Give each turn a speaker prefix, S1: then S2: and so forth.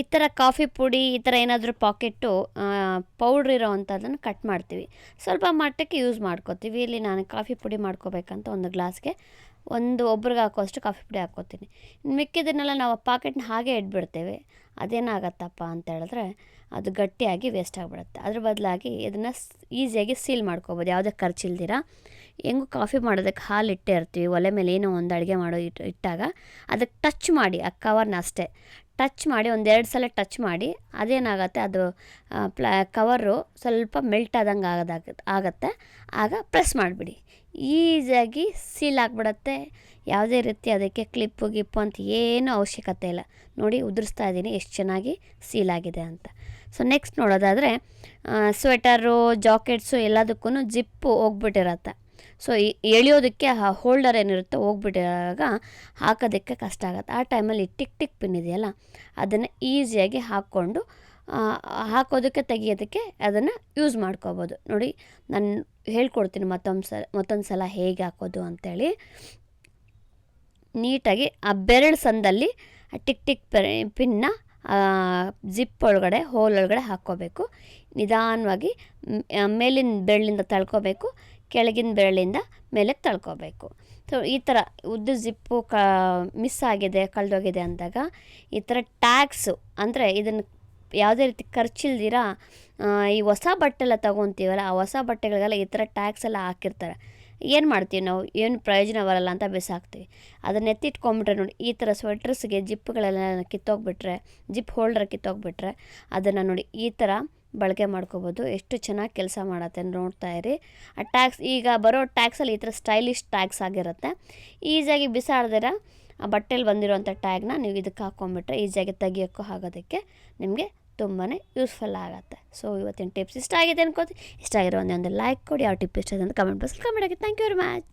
S1: ಈ ಥರ ಕಾಫಿ ಪುಡಿ ಈ ಥರ ಏನಾದರೂ ಪಾಕೆಟ್ಟು ಪೌಡ್ರ್ ಇರೋ ಅಂಥದ್ದನ್ನು ಕಟ್ ಮಾಡ್ತೀವಿ. ಸ್ವಲ್ಪ ಮಟ್ಟಕ್ಕೆ ಯೂಸ್ ಮಾಡ್ಕೋತೀವಿ. ಇಲ್ಲಿ ನಾನು ಕಾಫಿ ಪುಡಿ ಮಾಡ್ಕೋಬೇಕಂತ ಒಂದು ಗ್ಲಾಸ್ಗೆ ಒಂದು ಒಬ್ರಿಗೆ ಹಾಕೋಷ್ಟು ಕಾಫಿ ಪುಡಿ ಹಾಕ್ಕೋತೀನಿ. ಮಿಕ್ಕಿದ್ದನ್ನೆಲ್ಲ ನಾವು ಪಾಕೆಟ್ನ ಹಾಗೆ ಇಟ್ಬಿಡ್ತೇವೆ. ಅದೇನಾಗತ್ತಪ್ಪ ಅಂತ ಹೇಳಿದ್ರೆ ಅದು ಗಟ್ಟಿಯಾಗಿ ವೇಸ್ಟ್ ಆಗಿಬಿಡುತ್ತೆ. ಅದ್ರ ಬದಲಾಗಿ ಇದನ್ನು ಈಸಿಯಾಗಿ ಸೀಲ್ ಮಾಡ್ಕೋಬೋದು. ಯಾವುದೇ ಖರ್ಚಿಲ್ದಿರ. ಹೆಂಗೂ ಕಾಫಿ ಮಾಡೋದಕ್ಕೆ ಹಾಲು ಇಟ್ಟೇ ಇರ್ತೀವಿ. ಒಲೆ ಮೇಲೆ ಏನೋ ಒಂದು ಅಡುಗೆ ಮಾಡೋ ಇಟ್ಟು ಇಟ್ಟಾಗ ಅದಕ್ಕೆ ಟಚ್ ಮಾಡಿ. ಆ ಕವರ್ನ ಅಷ್ಟೇ. ಟಚ್ ಮಾಡಿ, ಒಂದೆರಡು ಸಲ ಟಚ್ ಮಾಡಿ, ಅದೇನಾಗುತ್ತೆ ಅದು ಪ್ಲ, ಕವರು ಸ್ವಲ್ಪ ಮೆಲ್ಟ್ ಆದಂಗೆ ಆಗೋದಾಗ, ಆಗುತ್ತೆ. ಆಗ ಪ್ರೆಸ್ ಮಾಡಿಬಿಡಿ. ಈಸಿಯಾಗಿ ಸೀಲ್ ಆಗಿಬಿಡತ್ತೆ. ಯಾವುದೇ ರೀತಿ ಅದಕ್ಕೆ ಕ್ಲಿಪ್ಪು, ಗಿಪ್ಪು ಅಂತ ಏನೂ ಅವಶ್ಯಕತೆ ಇಲ್ಲ. ನೋಡಿ, ಉದುರಿಸ್ತಾ ಇದ್ದೀನಿ, ಎಷ್ಟು ಚೆನ್ನಾಗಿ ಸೀಲ್ ಆಗಿದೆ ಅಂತ. ಸೊ, ನೆಕ್ಸ್ಟ್ ನೋಡೋದಾದರೆ ಸ್ವೆಟರು, ಜಾಕೆಟ್ಸು ಎಲ್ಲದಕ್ಕೂ ಜಿಪ್ಪು ಹೋಗ್ಬಿಟ್ಟಿರತ್ತೆ. ಸೊ ಎಳಿಯೋದಕ್ಕೆ ಆ ಹೋಲ್ಡರ್ ಏನಿರುತ್ತೆ ಹೋಗ್ಬಿಟ್ಟಾಗ ಹಾಕೋದಕ್ಕೆ ಕಷ್ಟ ಆಗುತ್ತೆ. ಆ ಟೈಮಲ್ಲಿ ಟಿಕ್ ಟಿಕ್ ಪಿನ್ ಇದೆಯಲ್ಲ, ಅದನ್ನು ಈಸಿಯಾಗಿ ಹಾಕ್ಕೊಂಡು ಹಾಕೋದಕ್ಕೆ ತೆಗಿಯೋದಕ್ಕೆ ಅದನ್ನು ಯೂಸ್ ಮಾಡ್ಕೋಬೋದು. ನೋಡಿ, ನಾನು ಹೇಳ್ಕೊಡ್ತೀನಿ ಮತ್ತೊಂದು ಸಲ ಮತ್ತೊಂದು ಸಲ ಹೇಗೆ ಹಾಕೋದು ಅಂಥೇಳಿ ನೀಟಾಗಿ ಆ ಬೆರಳು ಸಂದಲ್ಲಿ ಟಿಕ್ ಟಿಕ್ ಪಿನ್ನ ಜಿಪ್ ಒಳಗಡೆ ಹೋಲ್ ಒಳಗಡೆ ಹಾಕ್ಕೋಬೇಕು. ನಿಧಾನವಾಗಿ ಮೇಲಿನ ಬೆರಳಿಂದ ತಳ್ಕೋಬೇಕು. ಕೆಳಗಿನ ಬೆರಳಿಂದ ಮೇಲಕ್ಕೆ ತಳ್ಕೋಬೇಕು. ಸೊ, ಈ ಥರ ಉದ್ದ ಜಿಪ್ಪು ಕ, ಮಿಸ್ ಆಗಿದೆ, ಕಳೆದೋಗಿದೆ ಅಂದಾಗ ಈ ಥರ ಟ್ಯಾಕ್ಸು ಅಂದರೆ ಇದನ್ನು ಯಾವುದೇ ರೀತಿ ಖರ್ಚಿಲ್ದಿರ ಈ ಹೊಸ ಬಟ್ಟೆ ಎಲ್ಲ ತೊಗೊತೀವಲ್ಲ, ಆ ಹೊಸ ಬಟ್ಟೆಗಳಿಗೆಲ್ಲ ಈ ಥರ ಟ್ಯಾಕ್ಸ್ ಎಲ್ಲ ಹಾಕಿರ್ತಾರೆ. ಏನು ಮಾಡ್ತೀವಿ ನಾವು? ಏನು ಪ್ರಯೋಜನ ಬರಲ್ಲ ಅಂತ ಬಿಸಾಕ್ತೀವಿ. ಅದನ್ನ ಎತ್ತಿಟ್ಕೊಂಬಿಟ್ರೆ ನೋಡಿ, ಈ ಥರ ಸ್ವೆಟ್ರಸ್ಗೆ ಜಿಪ್ಪುಗಳೆಲ್ಲ ಕಿತ್ತೋಗ್ಬಿಟ್ರೆ, ಜಿಪ್ ಹೋಲ್ಡರ್ ಕಿತ್ತೋಗ್ಬಿಟ್ರೆ ಅದನ್ನು ನೋಡಿ, ಈ ಥರ ಬಳಕೆ ಮಾಡ್ಕೋಬೋದು. ಎಷ್ಟು ಚೆನ್ನಾಗಿ ಕೆಲಸ ಮಾಡತ್ತೆ ನೋಡ್ತಾ ಇರಿ. ಆ ಟ್ಯಾಕ್ಸ್ ಈಗ ಬರೋ ಟ್ಯಾಕ್ಸಲ್ಲಿ ಈ ಥರ ಸ್ಟೈಲಿಶ್ ಟ್ಯಾಕ್ಸ್ ಆಗಿರುತ್ತೆ. ಈಸಿಯಾಗಿ ಬಿಸಾಡ್ದಿರ, ಆ ಬಟ್ಟೆಲಿ ಬಂದಿರೋಂಥ ಟ್ಯಾಗ್ನ ನೀವು ಇದಕ್ಕೆ ಹಾಕ್ಕೊಂಬಿಟ್ರೆ ಈಸಿಯಾಗಿ ತೆಗಿಯೋಕ್ಕೂ ಆಗೋದಕ್ಕೆ ನಿಮಗೆ ತುಂಬಾ ಯೂಸ್ಫುಲ್ ಆಗುತ್ತೆ. ಸೊ ಇವತ್ತಿನ ಟಿಪ್ಸ್ ಇಷ್ಟ ಆಗಿದೆ ಅನ್ಕೋತಿ. ಇಷ್ಟ ಆಗಿರೋ ಒಂದೇ ಒಂದು ಲೈಕ್ ಕೊಡಿ. ಯಾವ ಟಿಪ್ ಇಷ್ಟ ಅಂತ ಕಮೆಂಟ್ ಬಾಕ್ಸಲ್ಲಿ ಕಮೆಂಟ್ ಆಗಿ ಥ್ಯಾಂಕ್ ಯು ವೆರಿ ಮಚ್